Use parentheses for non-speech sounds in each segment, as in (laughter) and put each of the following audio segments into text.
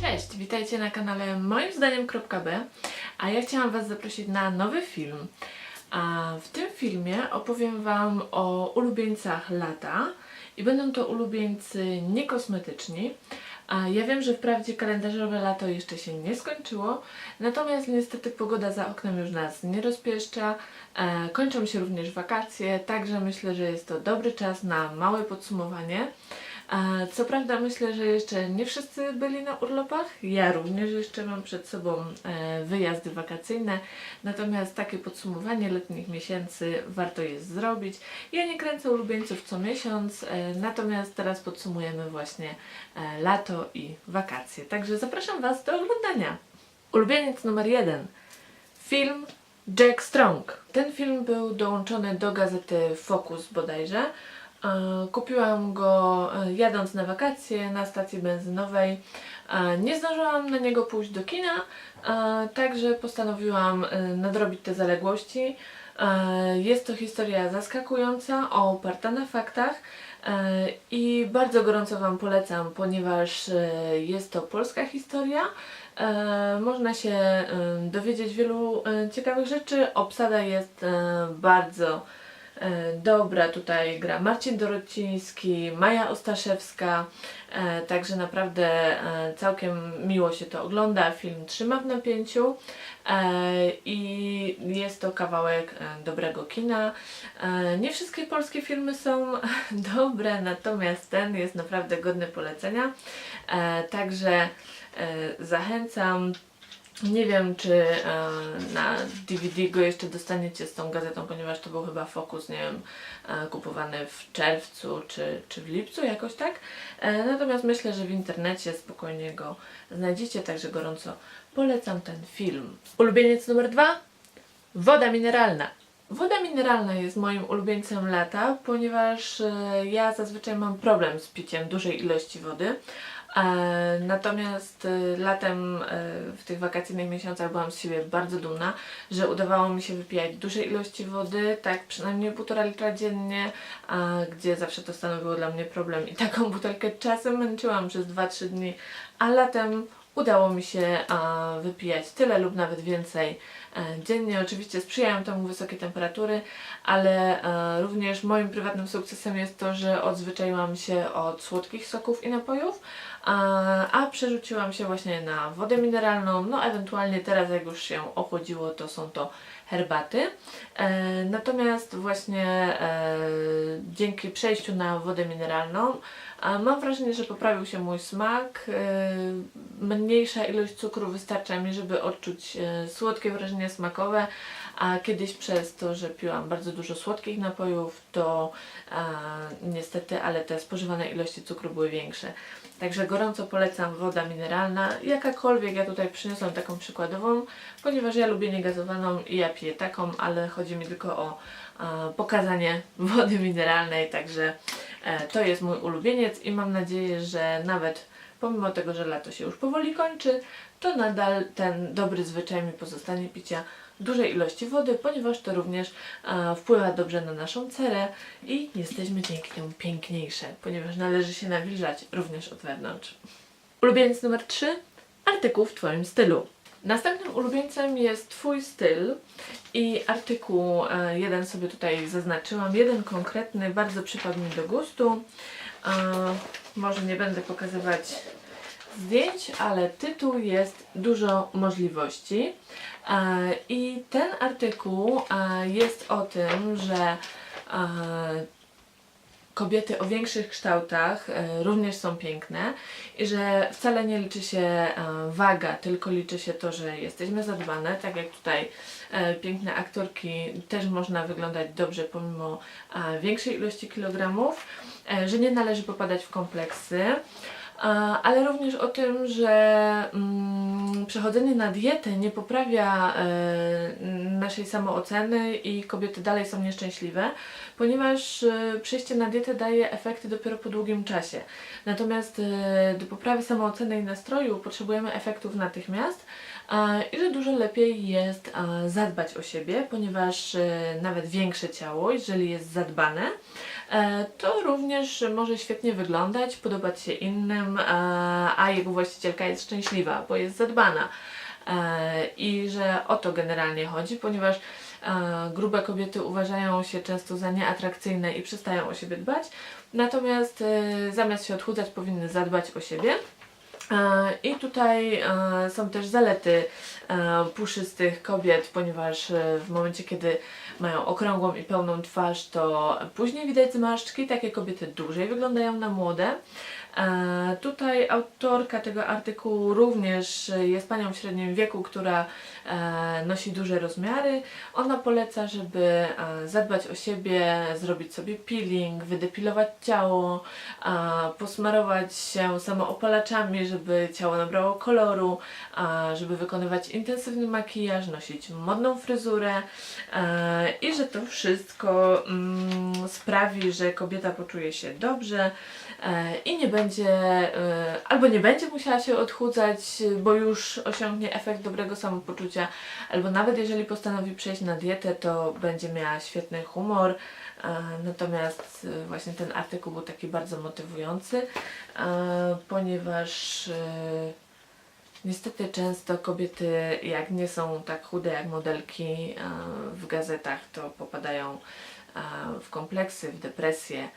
Cześć, witajcie na kanale moim zdaniem.b, a ja chciałam Was zaprosić na nowy film. A w tym filmie opowiem Wam o ulubieńcach lata i będą to ulubieńcy niekosmetyczni. A ja wiem, że wprawdzie kalendarzowe lato jeszcze się nie skończyło, natomiast niestety pogoda za oknem już nas nie rozpieszcza. E, kończą się również wakacje, także myślę, że jest to dobry czas na małe podsumowanie. Co prawda myślę, że jeszcze nie wszyscy byli na urlopach. Ja również jeszcze mam przed sobą e, wyjazdy wakacyjne. Natomiast takie podsumowanie letnich miesięcy warto jest zrobić. Ja nie kręcę ulubieńców co miesiąc, e, natomiast teraz podsumujemy właśnie e, lato i wakacje. Także zapraszam Was do oglądania. Ulubieniec numer jeden. Film Jack Strong. Ten film był dołączony do gazety Focus bodajże. E, Kupiłam go e, jadąc na wakacje na stacji benzynowej. E, Nie zdążyłam na niego pójść do kina, także postanowiłam nadrobić te zaległości. Jest to historia zaskakująca, oparta na faktach i bardzo gorąco Wam polecam, ponieważ jest to polska historia. Można się dowiedzieć wielu ciekawych rzeczy. Obsada jest bardzo dobra. Tutaj gra Marcin Dorociński, Maja Ostaszewska, e, także naprawdę e, całkiem miło się to ogląda. Film trzyma w napięciu e, i jest to kawałek e, dobrego kina. E, Nie wszystkie polskie filmy są (laughs) dobre, natomiast ten jest naprawdę godny polecenia. E, Także e, zachęcam. Nie wiem, czy e, na DVD go jeszcze dostaniecie z tą gazetą, ponieważ to był chyba Focus, nie wiem, e, kupowany w czerwcu czy, czy w lipcu, jakoś tak. E, natomiast myślę, że w internecie spokojnie go znajdziecie, także gorąco polecam ten film. Ulubieniec numer dwa? Woda mineralna. Woda mineralna jest moim ulubieńcem lata, ponieważ ja zazwyczaj mam problem z piciem dużej ilości wody. E, natomiast e, latem e, w tych wakacyjnych miesiącach byłam z siebie bardzo dumna, że udawało mi się wypijać duże ilości wody, tak przynajmniej półtora litra dziennie, gdzie zawsze to stanowiło dla mnie problem. I taką butelkę czasem męczyłam przez 2-3 dni, a latem udało mi się wypijać tyle lub nawet więcej e, dziennie. Oczywiście sprzyjają temu wysokie temperatury, ale e, również moim prywatnym sukcesem jest to, że odzwyczaiłam się od słodkich soków i napojów, a, a przerzuciłam się właśnie na wodę mineralną, no ewentualnie teraz jak już się ochłodziło, to są to herbaty. E, natomiast właśnie e, dzięki przejściu na wodę mineralną mam wrażenie, że poprawił się mój smak. e, Mniejsza ilość cukru wystarcza mi, żeby odczuć słodkie wrażenie smakowe, a kiedyś przez to, że piłam bardzo dużo słodkich napojów, to e, niestety, ale te spożywane ilości cukru były większe. Także gorąco polecam woda mineralna, jakakolwiek. Ja tutaj przyniosłam taką przykładową, ponieważ ja lubię niegazowaną i ja piję taką, ale chodzi mi tylko o e, pokazanie (laughs) wody mineralnej, także e, to jest mój ulubieniec i mam nadzieję, że nawet pomimo tego, że lato się już powoli kończy, to nadal ten dobry zwyczaj mi pozostanie picia dużej ilości wody, ponieważ to również e, wpływa dobrze na naszą cerę i jesteśmy dzięki temu piękniejsze, ponieważ należy się nawilżać również od wewnątrz. Ulubieniec numer 3. Artykuł w Twoim stylu. Następnym ulubieńcem jest Twój styl i artykuł e, jeden sobie tutaj zaznaczyłam, jeden konkretny, bardzo przypadł mi do gustu. E, może nie będę pokazywać zdjęć, ale tytuł jest Dużo możliwości. E, I ten artykuł e, jest o tym, że e, kobiety o większych kształtach również są piękne i że wcale nie liczy się waga, tylko liczy się to, że jesteśmy zadbane, tak jak tutaj piękne aktorki też można wyglądać dobrze pomimo większej ilości kilogramów, że nie należy popadać w kompleksy. Ale również o tym, że mm, przechodzenie na dietę nie poprawia e, naszej samooceny i kobiety dalej są nieszczęśliwe, ponieważ e, przejście na dietę daje efekty dopiero po długim czasie. Natomiast e, do poprawy samooceny i nastroju potrzebujemy efektów natychmiast i że dużo lepiej jest zadbać o siebie, ponieważ e, nawet większe ciało, jeżeli jest zadbane, e, to również może świetnie wyglądać, podobać się innym, a jego właścicielka jest szczęśliwa, bo jest zadbana. E, I że o to generalnie chodzi, ponieważ grube kobiety uważają się często za nieatrakcyjne i przestają o siebie dbać, natomiast zamiast się odchudzać powinny zadbać o siebie. E, I tutaj e, są też zalety e, puszystych kobiet, ponieważ w momencie, kiedy mają okrągłą i pełną twarz, to później widać zmarszczki. Takie kobiety dłużej wyglądają na młode. E, Tutaj autorka tego artykułu również jest panią w średnim wieku, która e, nosi duże rozmiary. Ona poleca, żeby e, zadbać o siebie, zrobić sobie peeling, wydepilować ciało, posmarować się samoopalaczami, żeby ciało nabrało koloru, żeby wykonywać intensywny makijaż, nosić modną fryzurę i że to wszystko mm, sprawi, że kobieta poczuje się dobrze e, i nie będzie, e, albo nie będzie musiała się odchudzać, bo już osiągnie efekt dobrego samopoczucia, albo nawet jeżeli postanowi przejść na dietę, to będzie miała świetny humor. E, Natomiast właśnie ten artykuł był taki bardzo motywujący, ponieważ niestety często kobiety, jak nie są tak chude jak modelki e, w gazetach, to popadają e, w kompleksy, w depresję,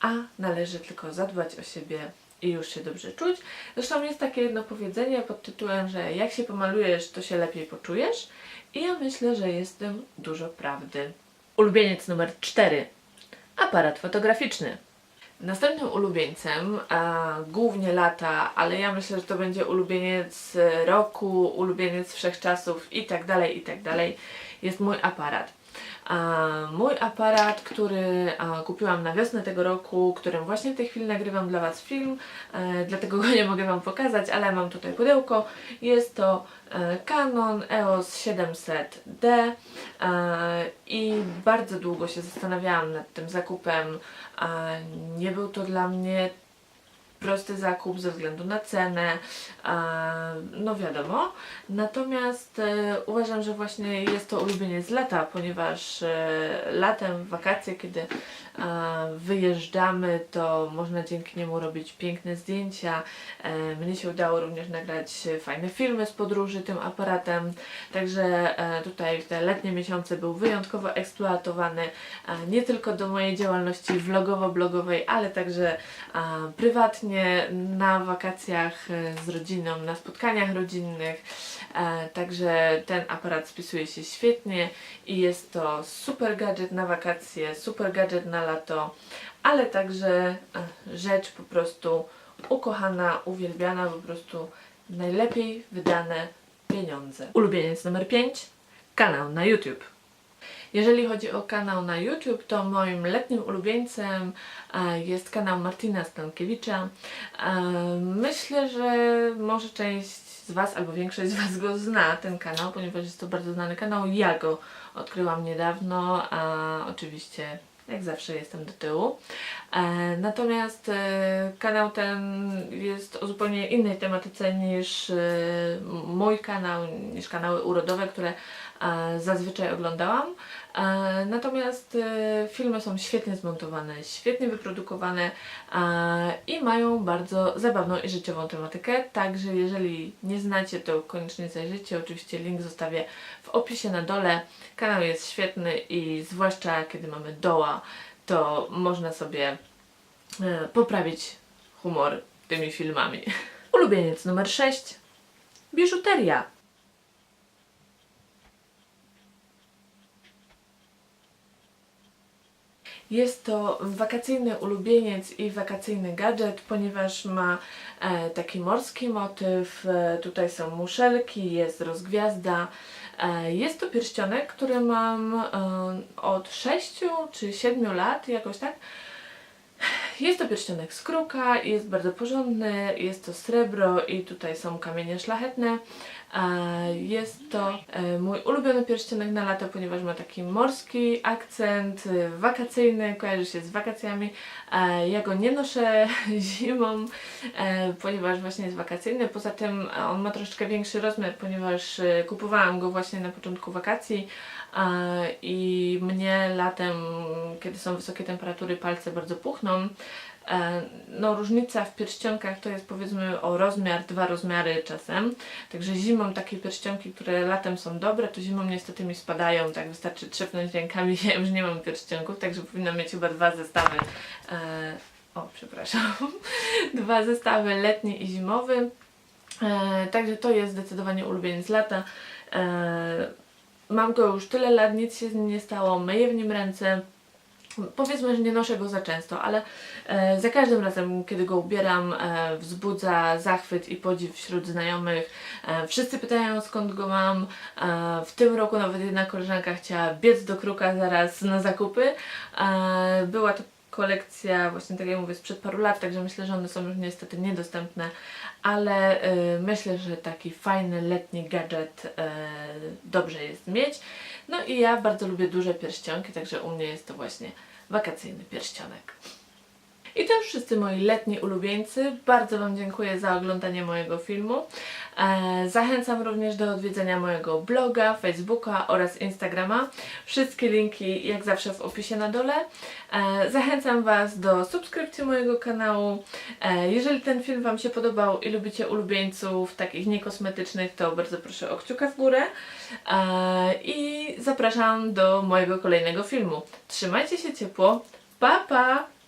a należy tylko zadbać o siebie i już się dobrze czuć. Zresztą jest takie jedno powiedzenie pod tytułem, że jak się pomalujesz, to się lepiej poczujesz. I ja myślę, że jest w tym dużo prawdy. Ulubieniec numer 4. Aparat fotograficzny. Następnym ulubieńcem, a głównie lata, ale ja myślę, że to będzie ulubieniec roku, ulubieniec wszechczasów i tak dalej, i tak dalej, jest mój aparat. Mój aparat, który kupiłam na wiosnę tego roku, którym właśnie w tej chwili nagrywam dla Was film, e, dlatego go nie mogę Wam pokazać, ale mam tutaj pudełko. Jest to e, Canon EOS 700D e, i bardzo długo się zastanawiałam nad tym zakupem. Nie był to dla mnie prosty zakup ze względu na cenę, no wiadomo. Natomiast e, uważam, że właśnie jest to ulubienie z lata, ponieważ e, latem, w wakacje, kiedy wyjeżdżamy, to można dzięki niemu robić piękne zdjęcia. E, mnie się udało również nagrać fajne filmy z podróży tym aparatem, także tutaj te letnie miesiące był wyjątkowo eksploatowany nie tylko do mojej działalności vlogowo-blogowej, ale także e, prywatnie, na wakacjach e, z rodziną, na spotkaniach rodzinnych. E, Także ten aparat spisuje się świetnie i jest to super gadżet na wakacje, super gadżet na lato, ale także e, rzecz po prostu ukochana, uwielbiana, po prostu najlepiej wydane pieniądze. Ulubieniec numer 5 kanał na YouTube. Jeżeli chodzi o kanał na YouTube, to moim letnim ulubieńcem e, jest kanał Martina Stankiewicza. E, Myślę, że może część z Was albo większość z Was go zna, ten kanał, ponieważ jest to bardzo znany kanał. Ja go odkryłam niedawno, a oczywiście jak zawsze jestem do tyłu. E, natomiast kanał ten jest o zupełnie innej tematyce niż mój kanał, niż kanały urodowe, które zazwyczaj oglądałam. E, natomiast e, filmy są świetnie zmontowane, świetnie wyprodukowane i mają bardzo zabawną i życiową tematykę. Także jeżeli nie znacie, to koniecznie zajrzyjcie. Oczywiście link zostawię w opisie na dole. Kanał jest świetny i zwłaszcza kiedy mamy doła, to można sobie e, poprawić humor tymi filmami. (laughs) Ulubieniec numer 6. Biżuteria. Jest to wakacyjny ulubieniec i wakacyjny gadżet, ponieważ ma e, taki morski motyw. E, tutaj są muszelki, jest rozgwiazda. E, jest to pierścionek, który mam e, od 6 czy 7 lat, jakoś tak. Jest to pierścionek z kruka, jest bardzo porządny, jest to srebro i tutaj są kamienie szlachetne. Jest to e, mój ulubiony pierścionek na lato, ponieważ ma taki morski akcent, e, wakacyjny, kojarzy się z wakacjami. Ja go nie noszę (laughs) zimą, e, ponieważ właśnie jest wakacyjny. Poza tym on ma troszeczkę większy rozmiar, ponieważ kupowałam go właśnie na początku wakacji i mnie latem, kiedy są wysokie temperatury, palce bardzo puchną. E, No, różnica w pierścionkach to jest powiedzmy o rozmiar, dwa rozmiary czasem. Także zimą takie pierścionki, które latem są dobre, to zimą niestety mi spadają. Tak wystarczy trzepnąć rękami, (laughs) ja już nie mam pierścionków, także powinnam mieć chyba dwa zestawy. E, o, przepraszam. (laughs) dwa zestawy letni i zimowy. E, także to jest zdecydowanie ulubieniec lata. Mam go już tyle lat, nic się z nim nie stało, myję w nim ręce. Powiedzmy, że nie noszę go za często, ale e, za każdym razem, kiedy go ubieram, e, wzbudza zachwyt i podziw wśród znajomych. E, wszyscy pytają skąd go mam. E, w tym roku nawet jedna koleżanka chciała biec do kruka zaraz na zakupy. E, była to kolekcja, właśnie tak jak mówię, sprzed paru lat, także myślę, że one są już niestety niedostępne, ale e, myślę, że taki fajny letni gadżet e, dobrze jest mieć. No i ja bardzo lubię duże pierścionki, także u mnie jest to właśnie wakacyjny pierścionek. I to już wszyscy moi letni ulubieńcy. Bardzo Wam dziękuję za oglądanie mojego filmu. E, zachęcam również do odwiedzenia mojego bloga, Facebooka oraz Instagrama. Wszystkie linki jak zawsze w opisie na dole. E, zachęcam Was do subskrypcji mojego kanału. E, jeżeli ten film Wam się podobał i lubicie ulubieńców takich niekosmetycznych, to bardzo proszę o kciuka w górę. I zapraszam do mojego kolejnego filmu. Trzymajcie się ciepło. Pa, pa!